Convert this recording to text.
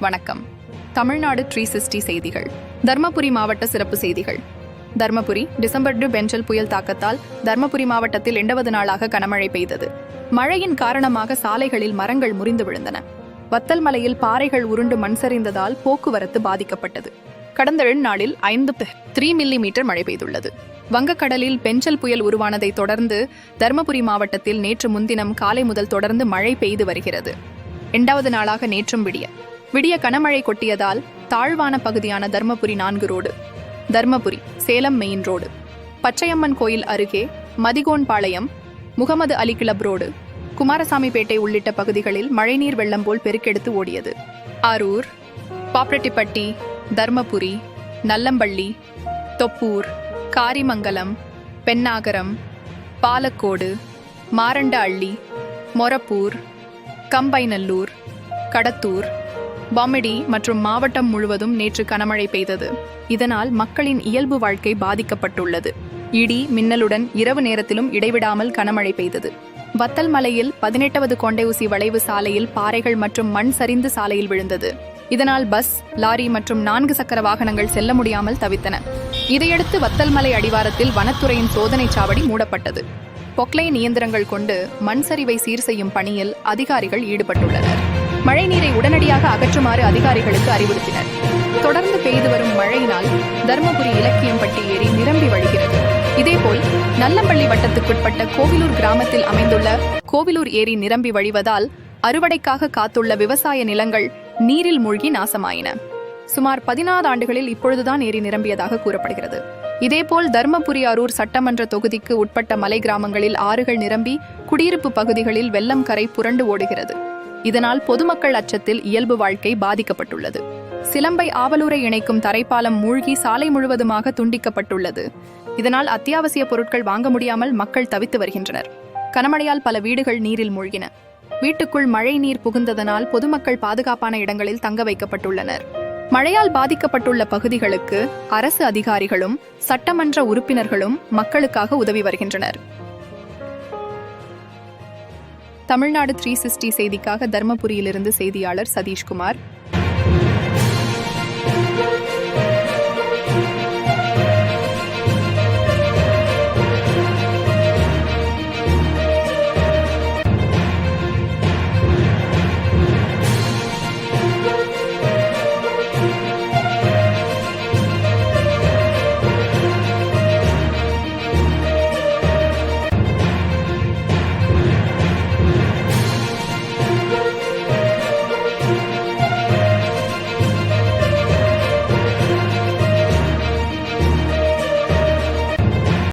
வணக்கம். Tamil Nadu three sixty செய்திகள். தர்மபுரி மாவட்ட சிறப்பு செய்திகள். தர்மபுரி டிசம்பர் டு பெஞ்சல் புயல் தாக்கத்தால் தர்மபுரி மாவட்டத்தில் இரண்டாவது நாளாக கனமழை பெய்தது. மழையின் காரணமாக சாலைகளில் மரங்கள் முறிந்து விழுந்தன. வத்தல் மலையில் பாறைகள் உருண்டு மண் சரிந்ததால் போக்குவரத்து பாதிக்கப்பட்டது. கடந்த ரெண்டு நாளில் ஐந்து த்ரீ மில்லி மீட்டர் மழை பெய்துள்ளது. வங்கக்கடலில் பெஞ்சல் புயல் உருவானதை தொடர்ந்து தர்மபுரி மாவட்டத்தில் நேற்று முன்தினம் காலை முதல் தொடர்ந்து மழை பெய்து வருகிறது. இரண்டாவது நாளாக நேற்றும் விடிய விடிய கனமழை கொட்டியதால் தாழ்வான பகுதியான தர்மபுரி நான்கு road Dharmapuri Salem main road Pachaiyamman கோயில் அருகே மதிகோன்பாளையம் முகமது அலி கிளப் ரோடு குமாரசாமிபேட்டை உள்ளிட்ட பகுதிகளில் மழைநீர் வெள்ளம் போல் பெருக்கெடுத்து ஓடியது. அரூர் பாப்ரெட்டிப்பட்டி தர்மபுரி நல்லம்பள்ளி தொப்பூர் காரிமங்கலம் பென்னாகரம் பாலக்கோடு மாரண்ட அள்ளி மொரப்பூர் கம்பைநல்லூர் கடத்தூர் பாமெடி மற்றும் மாவட்டம் முழுவதும் நேற்று கனமழை பெய்தது. இதனால் மக்களின் இயல்பு வாழ்க்கை பாதிக்கப்பட்டுள்ளது. இடி மின்னலுடன் இரவு நேரத்திலும் இடைவிடாமல் கனமழை பெய்தது. வத்தல் மலையில் பதினெட்டாவது கொண்டைஊசி வளைவு சாலையில் பாறைகள் மற்றும் மண் சரிந்து சாலையில் விழுந்தது. இதனால் பஸ் லாரி மற்றும் நான்கு சக்கர வாகனங்கள் செல்ல முடியாமல் தவித்தன. இதையடுத்து வத்தல்மலை அடிவாரத்தில் வனத்துறையின் சோதனை சாவடி மூடப்பட்டது. பொக்லைன் இயந்திரங்கள் கொண்டு மண் சரிவை சீர் செய்யும் பணியில் அதிகாரிகள் ஈடுபட்டுள்ளனர். மழைநீரை உடனடியாக அகற்றுமாறு அதிகாரிகளுக்கு அறிவுறுத்தினர். தொடர்ந்து பெய்து வரும் மழையினால் தர்மபுரி இலக்கியம்பட்டி ஏரி நிரம்பி வழிகிறது. இதேபோல் நல்லம்பள்ளி வட்டத்துக்குட்பட்ட கோவிலூர் கிராமத்தில் அமைந்துள்ள கோவிலூர் ஏரி நிரம்பி வழிவதால் அறுவடைக்காக காத்துள்ள விவசாய நிலங்கள் நீரில் மூழ்கி நாசமாயின. சுமார் பதினாறு ஆண்டுகளில் இப்பொழுதுதான் ஏரி நிரம்பியதாக கூறப்படுகிறது. இதேபோல் தர்மபுரி அரூர் சட்டமன்ற தொகுதிக்கு உட்பட்ட மலை கிராமங்களில் ஆறுகள் நிரம்பி குடியிருப்பு பகுதிகளில் வெள்ளம் கரை புரண்டு ஓடுகிறது. இதனால் பொதுமக்கள் அச்சத்தில் இயல்பு வாழ்க்கை பாதிக்கப்பட்டுள்ளது. சிலம்பை ஆவலூரை இணைக்கும் தரைப்பாலம் மூழ்கி சாலை முழுவதுமாக துண்டிக்கப்பட்டுள்ளது. இதனால் அத்தியாவசிய பொருட்கள் வாங்க முடியாமல் மக்கள் தவித்து வருகின்றனர். கனமழையால் பல வீடுகள் நீரில் மூழ்கின. வீட்டுக்குள் மழை நீர் புகுந்ததனால் பொதுமக்கள் பாதுகாப்பான இடங்களில் தங்க வைக்கப்பட்டுள்ளனர். மழையால் பாதிக்கப்பட்டுள்ள பகுதிகளுக்கு அரசு அதிகாரிகளும் சட்டமன்ற உறுப்பினர்களும் மக்களுக்காக உதவி வருகின்றனர். தமிழ்நாடு த்ரீ சிக்ஸ்டி செய்திக்காக தர்மபுரியிலிருந்து செய்தியாளர் சதீஷ்குமார்.